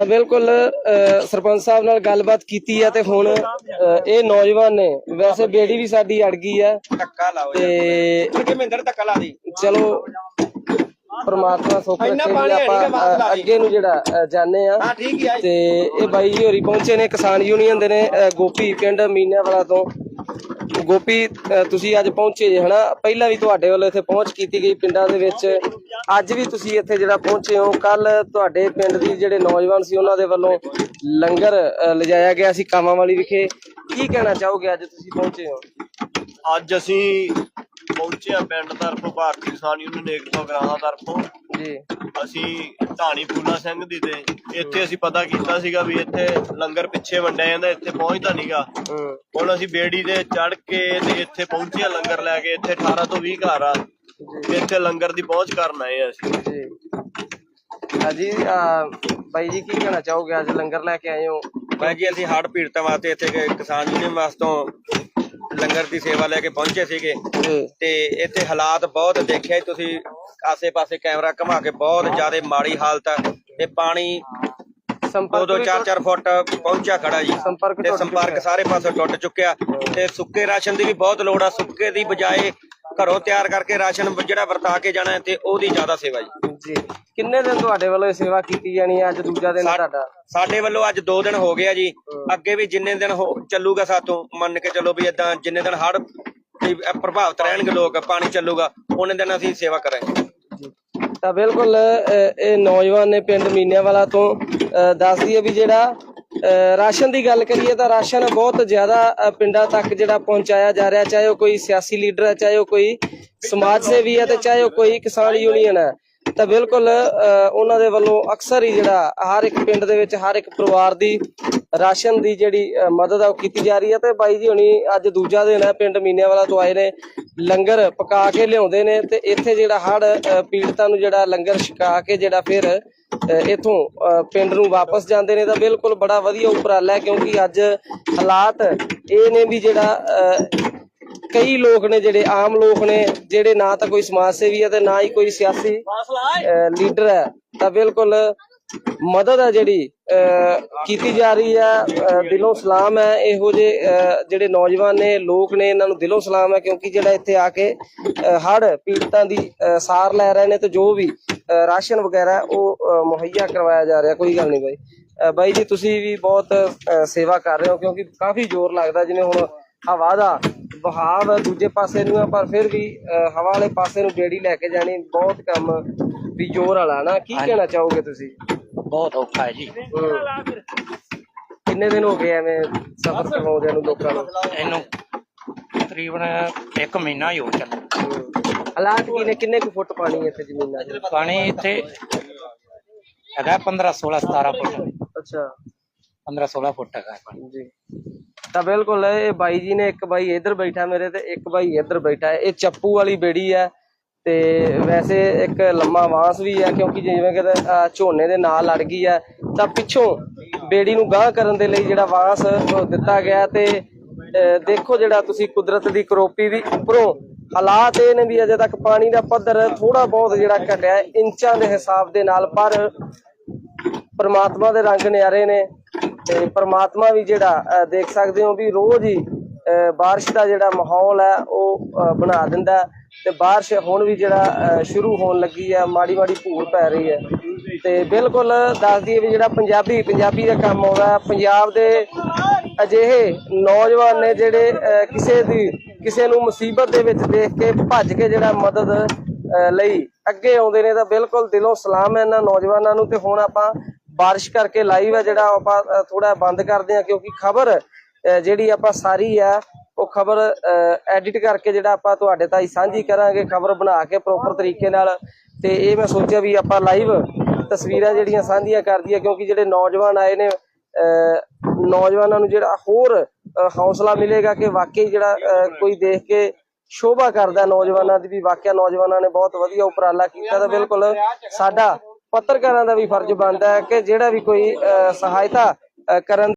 ਬਿਲਕੁਲ ਸਰਪੰਚ ਸਾਹਿਬ ਨਾਲ ਗੱਲਬਾਤ ਕੀਤੀ ਹੈ ਤੇ ਹੁਣ ਇਹ ਨੌਜਵਾਨ ਨੇ ਵੈਸੇ ਬੇੜੀ ਵੀ ਸਾਡੀ ਅੜ ਗਈ ਹੈ ਧੱਕਾ ਲਾਓ ਤੇ ਮਹਿੰਦਰ ਧੱਕਾ ਲਾ ਦੀ? ਚਲੋ ਪਰਮਾਤਮਾ ਸੁੱਖ ਰੱਖੇ ਆਪਾਂ। ਅੱਗੇ ਨੂੰ ਜਿਹੜਾ ਜਾਣੇ ਆ। ਆ ਤੇ ਇਹ ਬਾਈ ਜੀ ਹੋਰੀ ਪਹੁੰਚੇ ਨੇ ਕਿਸਾਨ ਯੂਨੀਅਨ ਦੇ ਨੇ ਗੋਪੀ ਪਿੰਡ ਮੀਨਿਆਵਾਲਾ ਤੋਂ। ਗੋਪੀ ਤੁਸੀਂ ਅੱਜ ਪਹੁੰਚੇ ਜੇ ਹਨਾ? ਪਹਿਲਾਂ ਵੀ ਤੁਹਾਡੇ ਵੱਲੋਂ ਇੱਥੇ ਪਹੁੰਚ ਕੀਤੀ ਗਈ ਪਿੰਡਾਂ ਦੇ ਵਿੱਚ। ਅੱਜ ਵੀ ਤੁਸੀਂ ਇੱਥੇ ਜਿਹੜਾ ਪਹੁੰਚੇ ਹੋ ਕੱਲ ਤੁਹਾਡੇ ਪਿੰਡ ਦੀ ਜਿਹੜੇ ਨੌਜਵਾਨ ਸੀ ਉਹਨਾਂ ਦੇ ਵੱਲੋਂ ਲੰਗਰ ਲਿਜਾਇਆ ਗਿਆ ਸੀ ਕਾਮਾਂ ਵਾਲੀ ਵਿਖੇ। ਕੀ ਕਹਿਣਾ ਚਾਹੋਗੇ ਅੱਜ ਤੁਸੀਂ ਪਹੁੰਚੇ ਹੋ? ਅੱਜ ਅਸੀਂ ਪਹੁੰਚੇ ਆ ਪਿੰਡ ਤਰਫੋਂ ਭਾਰਤੀ ਕਿਸਾਨ ਯੂਨੀਅਨ ਏਕਤਾ ਗ੍ਰਾਹਾਂ ਤਰਫੋਂ। ਜੀ। ਅਸੀਂ ਢਾਣੀ ਫੂਲਾ ਸਿੰਘ ਦੀ ਤੇ ਇੱਥੇ ਅਸੀਂ ਪਤਾ ਕੀਤਾ ਸੀਗਾ ਵੀ ਇੱਥੇ ਲੰਗਰ ਪਿੱਛੇ ਵੰਡਿਆ ਜਾਂਦਾ ਇੱਥੇ ਪਹੁੰਚਦਾ ਨਹੀਂਗਾ ਹੂੰ ਹੁਣ ਅਸੀਂ ਬੇੜੀ ਤੇ ਚੜ ਕੇ ਤੇ ਇੱਥੇ ਪਹੁੰਚੇ ਆ ਲੰਗਰ ਲੈ ਕੇ ਇੱਥੇ 18 ਤੋਂ 20 ਘਰ ਆ। ਇੱਥੇ ਲੰਗਰ ਦੀ ਪਹੁੰਚ ਕਰਨ ਆਏ ਆ ਅਸੀਂ। ਜੀ। ਹਾਂਜੀ ਬਾਈ ਜੀ ਕੀ ਕਹਿਣਾ ਚਾਹੋਗੇ? ਅੱਜ ਲੰਗਰ ਲੈ ਕੇ ਆਏ ਹੋ। ਮੈਂ ਜੀ ਅਸੀਂ ਹੜ੍ਹ ਪੀੜਤਾਂ ਵਾਸਤੇ ਇੱਥੇ ਕਿ- ਕਿਸਾਨ ਯੂਨੀਅਨ ਵਾਸਤੋਂ ਲੰਗਰ ਦੀ ਸੇਵਾ ਲੈ ਕੇ ਪਹੁੰਚੇ ਸੀਗੇ। ਜੀ। ਤੇ ਇੱਥੇ ਹਾਲਾਤ ਬਹੁਤ ਦੇਖਿਆ ਤੁਸੀਂ। ਆਸੇ-ਪਾਸੇ ਕੈਮਰਾ ਘੁਮਾ ਕੇ ਬਹੁਤ ਜ਼ਿਆਦਾ ਮਾੜੀ ਹਾਲਤ ਹੈ ਤੇ ਪਾਣੀ ਸੰਪਰਕ ਦੋ ਵੀ ਚਾਰ ਚਾਰ ਫੁੱਟ ਪਹੁੰਚਿਆ ਖੜਾ ਜੀ। ਸੰਪਰਕ ਤੇ ਟੁੱਟ ਸੰਪਰਕ ਚੁੱਕਿਆ। ਸਾਰੇ ਪਾਸੇ ਟੁੱਟ ਚੁੱਕਿਆ ਤੇ ਸੁੱਕੇ ਰਾਸ਼ਨ ਦੀ ਵੀ ਬਹੁਤ ਲੋੜ ਆ। ਸੁੱਕੇ ਦੀ ਬਜਾਏ ਘਰੋਂ ਤਿਆਰ ਕਰਕੇ ਰਾਸ਼ਨ ਜਿਹੜਾ ਵਰਤਾ ਕੇ ਜਾਣਾ ਹੈ ਤੇ ਉਹਦੀ ਜ਼ਿਆਦਾ ਸੇਵਾ ਜੀ। ਜੀ। ਕਿੰਨੇ ਦਿਨ ਤੁਹਾਡੇ ਵੱਲੋਂ ਇਹ ਸੇਵਾ ਕੀਤੀ ਜਾਣੀ ਹੈ? ਅੱਜ ਦੂਜਾ ਦਿਨ ਸਾ- ਤੁਹਾਡਾ। ਸਾਡੇ ਵੱਲੋਂ ਅੱਜ 2 ਦਿਨ ਹੋ ਗਏ ਆ ਜੀ। ਅੱਗੇ ਵੀ ਜਿੰਨੇ ਦਿਨ ਹੋ ਚੱਲੂਗਾ ਸਾਤੋਂ ਮੰਨ ਕੇ ਚੱਲੋ ਵੀ ਇਦਾਂ ਜਿੰਨੇ ਦਿਨ ਹੜ ਪ੍ਰਭਾਵਿਤ ਰਹਿਣਗੇ ਲੋਕ ਪਾਣੀ ਚੱਲੂਗਾ ਉਹਨੇ ਦਿਨ ਅਸੀਂ ਸੇਵਾ ਕਰਾਂਗੇ। ਤਾਂ ਬਿਲਕੁਲ ਇਹ ਨੌਜਵਾਨ ਨੇ ਪਿੰਡ ਮੀਨਿਆਵਾਲਾ ਤੋਂ ਅ, ਦੱਸ ਦਈਏ ਵੀ ਜਿਹੜਾ ਅ, ਰਾਸ਼ਨ ਦੀ ਗੱਲ ਕਰੀਏ ਤਾਂ ਰਾਸ਼ਨ ਬਹੁਤ ਜ਼ਿਆਦਾ ਪਿੰਡਾਂ ਤੱਕ ਜਿਹੜਾ ਪਹੁੰਚਾਇਆ ਜਾ ਰਿਹਾ ਚਾਹੇ ਉਹ ਕੋਈ ਸਿਆਸੀ ਲੀਡਰ ਹੈ ਚਾਹੇ ਉਹ ਕੋਈ ਸਮਾਜ ਸੇਵੀ ਹੈ ਤੇ ਚਾਹੇ ਉਹ ਕੋਈ ਕਿਸਾਨ ਯੂਨੀਅਨ ਹੈ। ਤਾਂ ਬਿਲਕੁਲ ਅ, ਉਹਨਾਂ ਦੇ ਵੱਲੋਂ ਅਕਸਰ ਹੀ ਜਿਹੜਾ ਹਰ ਇੱਕ ਪਿੰਡ ਦੇ ਵਿੱਚ ਹਰ ਇੱਕ ਪਰਿਵਾਰ ਦੀ ਰਾਸ਼ਨ ਦੀ ਜਿਹੜੀ ਮਦਦ ਆ ਉਹ ਕੀਤੀ ਜਾ ਰਹੀ ਹੈ ਤੇ ਬਾਈ ਜੀ ਹੁਣੀ ਅੱਜ ਦੂਜਾ ਦਿਨ ਹੈ ਪਿੰਡ ਮੀਨਿਆਵਾਲਾ ਤੋਂ ਆਏ ਨੇ ਲੰਗਰ ਪਕਾ ਕੇ ਲਿਆਉਂਦੇ ਨੇ ਤੇ ਇੱਥੇ ਜਿਹੜਾ ਹੜ ਪੀੜਤਾਂ ਨੂੰ ਜਿਹੜਾ ਲੰਗਰ ਛਕਾ ਕੇ ਜਿਹੜਾ ਫਿਰ ਅ, ਇੱਥੋਂ ਪਿੰਡ ਨੂੰ ਵਾਪਸ ਜਾਂਦੇ ਨੇ ਤਾਂ ਬਿਲਕੁਲ ਬੜਾ ਵਧੀਆ ਉਪਰਾਲਾ ਹੈ ਕਿਉਂਕਿ ਅੱਜ ਹਾਲਾਤ ਇਹ ਨੇ ਵੀ ਜਿਹੜਾ ਅ, ਕਈ ਲੋਕ ਨੇ ਜਿਹੜੇ, ਆਮ ਲੋਕ ਨੇ, ਜਿਹੜੇ ਨਾ ਤਾਂ ਕੋਈ ਸਮਾਜ ਸੇਵੀ ਹੈ ਤੇ ਨਾ ਹੀ ਕੋਈ ਸਿਆਸੀ ਲੀਡਰ ਹੈ। ਤਾਂ ਬਿਲਕੁਲ ਮਦਦ ਹੈ ਜਿਹੜੀ ਕੀਤੀ ਜਾ ਰਹੀ ਹੈ। ਦਿਲੋਂ ਸਲਾਮ ਹੈ। ਇਹੋ ਜਿਹੇ ਜਿਹੜੇ ਨੌਜਵਾਨ ਨੇ, ਲੋਕ ਨੇ, ਇਹਨਾਂ ਨੂੰ ਦਿਲੋਂ ਸਲਾਮ ਹੈ ਕਿਉਂਕਿ ਜਿਹੜਾ ਇੱਥੇ ਆ ਕੇ ਹੜ ਪੀੜਤਾਂ ਦੀ ਸਾਰ ਲੈ ਰਹੇ ਨੇ ਤੇ ਜੋ ਵੀ ਰਾਸ਼ਨ ਵਗੈਰਾ ਉਹ ਮੁਹੱਈਆ ਕਰਵਾਇਆ ਜਾ ਰਿਹਾ। ਕੋਈ ਗੱਲ ਨਹੀਂ ਬਾਈ। ਬਾਈ ਜੀ, ਤੁਸੀਂ ਵੀ ਬਹੁਤ ਸੇਵਾ ਕਰ ਰਹੇ ਹੋ ਕਿਉਂਕਿ ਕਾਫੀ ਜ਼ੋਰ ਲੱਗਦਾ ਜਿਵੇਂ ਹੁਣ ਹਵਾ ਦਾ ਵਹਾਵ ਦੂਜੇ ਪਾਸੇ ਨੂੰ ਹੈ ਪਰ ਫਿਰ ਵੀ ਹਵਾ ਵਾਲੇ ਪਾਸੇ ਨੂੰ ਬੇੜੀ ਲੈ ਕੇ ਜਾਣੀ ਬਹੁਤ ਕੰਮ ਵੀ ਜ਼ੋਰ ਵਾਲਾ ਨਾ? ਕੀ ਕਹਿਣਾ ਚਾਹੋਗੇ ਤੁਸੀਂ? ਬਹੁਤ ਔਖਾ ਹੈ ਜੀ। ਕਿੰਨੇ ਦਿਨ ਹੋ ਗਏ ਐਵੇਂ ਸਫ਼ਰ ਕਰਵਾਉਂਦਿਆਂ ਨੂੰ ਲੋਕਾਂ ਨੂੰ? ਇਹਨੂੰ ਤਕਰੀਬਨ 1 ਮਹੀਨਾ ਹੀ ਹੋ ਚੱਲਿਆ। ਹਾਲਾਤ ਕੀ ਨੇ? ਕਿੰਨੇ ਕੁ ਫੁੱਟ ਪਾਣੀ ਹੈ ਇੱਥੇ ਜ਼ਮੀਨਾਂ 'ਚ ਪਾਣੀ ਇੱਥੇ ਹੈਗਾ 15 16 17 ਫੁੱਟ। ਅੱਛਾ। 15 16 ਫੁੱਟ ਹੈਗਾ ਪਾਣੀ। ਜੀ। ਤਾਂ ਬਿਲਕੁਲ ਇਹ ਬਾਈ ਜੀ ਨੇ ਇੱਕ ਬਾਈ ਇੱਧਰ ਬੈਠਾ ਮੇਰੇ ਤੇ ਇੱਕ ਬਾਈ ਇੱਧਰ ਬੈਠਾ ਹੈ। ਇਹ ਚੱਪੂ ਵਾਲੀ ਬੇੜੀ ਹੈ ਤੇ ਵੈਸੇ ਇੱਕ ਲੰਮਾ ਬਾਂਸ ਵੀ ਹੈ ਕਿਉਂਕਿ ਜਿਵੇਂ ਕਿ ਝੋਨੇ ਦੇ ਨਾਲ ਲੜ ਗਈ ਹੈ ਤਾਂ ਪਿੱਛੋਂ ਬੇੜੀ ਨੂੰ ਗਾਂਹ ਕਰਨ ਦੇ ਲਈ ਜਿਹੜਾ ਵਾਂਸ ਦਿੱਤਾ ਗਿਆ ਤੇ ਅਹ, ਦੇਖੋ ਜਿਹੜਾ ਤੁਸੀਂ ਕੁਦਰਤ ਦੀ ਕਰੋਪੀ ਵੀ ਉੱਪਰੋਂ ਹਾਲਾਤ ਇਹ ਨੇ ਵੀ ਅਜੇ ਤੱਕ ਪਾਣੀ ਦਾ ਪੱਧਰ ਥੋੜਾ ਬਹੁਤ ਜਿਹੜਾ ਘਟਿਆ ਇੰਚਾਂ ਦੇ ਹਿਸਾਬ ਦੇ ਨਾਲ ਪਰ ਪਰਮਾਤਮਾ ਦੇ ਰੰਗ ਨਿਆਰੇ ਨੇ। ਤੇ ਪਰਮਾਤਮਾ ਵੀ ਜਿਹੜਾ ਦੇਖ ਸਕਦੇ ਹੋ ਵੀ ਰੋਜ਼ ਹੀ ਅਹ, ਦਾ ਜਿਹੜਾ ਮਾਹੌਲ ਹੈ ਉਹ ਬਣਾ ਦਿੰਦਾ ਤੇ ਬਾਰਿਸ਼ ਹੁਣ ਵੀ ਜਿਹੜਾ ਸ਼ੁਰੂ ਹੋਣ ਲੱਗੀ ਹੈ ਮਾੜੀ ਮਾੜੀ ਭੂਰ ਪੈ ਰਹੀ ਹੈ। ਤੇ ਬਿਲਕੁਲ ਦੱਸ ਦਈਏ ਵੀ ਜਿਹੜਾ ਪੰਜਾਬੀ ਪੰਜਾਬੀ ਦਾ ਕੰਮ ਆਉਂਦਾ ਪੰਜਾਬ ਦੇ ਅਜਿਹੇ ਨੌਜਵਾਨ ਨੇ ਜਿਹੜੇ ਕਿਸੇ ਦੀ ਕਿਸੇ ਨੂੰ ਮੁਸੀਬਤ ਦੇ ਵਿੱਚ ਦੇਖ ਕੇ ਭੱਜ ਕੇ ਜਿਹੜਾ ਮਦਦ ਅਹ, ਲਈ ਅੱਗੇ ਆਉਂਦੇ ਨੇ ਤਾਂ ਬਿਲਕੁਲ ਦਿਲੋਂ ਸਲਾਮ ਹੈ ਇਹਨਾਂ ਨੌਜਵਾਨਾਂ ਨੂੰ। ਤੇ ਹੁਣ ਆਪਾਂ ਬਾਰਿਸ਼ ਕਰਕੇ ਲਾਈਵ ਹੈ ਜਿਹੜਾ ਆਪਾਂ ਥੋੜਾ ਬੰਦ ਕਰਦੇ ਹਾਂ ਕਿਉਂਕਿ ਖਬਰ ਜਿਹੜੀ ਆਪਾਂ ਸਾਰੀ ਆ ਉਹ ਖਬਰ ਐਡਿਟ ਕਰਕੇ ਜਿਹੜਾ ਆਪਾਂ ਤੁਹਾਡੇ ਤਾਈ ਸਾਂਝੀ ਕਰਾਂਗੇ ਖਬਰ ਬਣਾ ਕੇ ਪ੍ਰੋਪਰ ਤਰੀਕੇ ਨਾਲ। ਤੇ ਇਹ ਮੈਂ ਸੋਚਿਆ ਵੀ ਆਪਾਂ ਲਾਈਵ ਤਸਵੀਰਾਂ ਜਿਹੜੀਆਂ ਸਾਂਝੀਆਂ ਕਰਦੀਆਂ ਕਿਉਂਕਿ ਜਿਹੜੇ ਨੌਜਵਾਨ ਆਏ ਨੇ ਅਹ, ਨੌਜਵਾਨਾਂ ਨੂੰ ਜਿਹੜਾ ਹੋਰ ਹੌਸਲਾ ਮਿਲੇਗਾ ਕਿ ਵਾਕਈ ਜਿਹੜਾ ਕੋਈ ਦੇਖ ਕੇ ਸ਼ੋਭਾ ਕਰਦਾ ਨੌਜਵਾਨਾਂ ਦੀ ਵੀ ਵਾਕਿਆ ਨੌਜਵਾਨਾਂ ਨੇ ਬਹੁਤ ਵਧੀਆ ਉਪਰਾਲਾ ਕੀਤਾ ਤਾਂ ਬਿਲਕੁਲ ਸਾਡਾ ਪੱਤਰਕਾਰਾਂ ਦਾ ਵੀ ਫਰਜ਼ ਬਣਦਾ ਹੈ ਕਿ ਜਿਹੜਾ ਵੀ ਕੋਈ ਅਹ, ਸਹਾਇਤਾ ਕਰਨ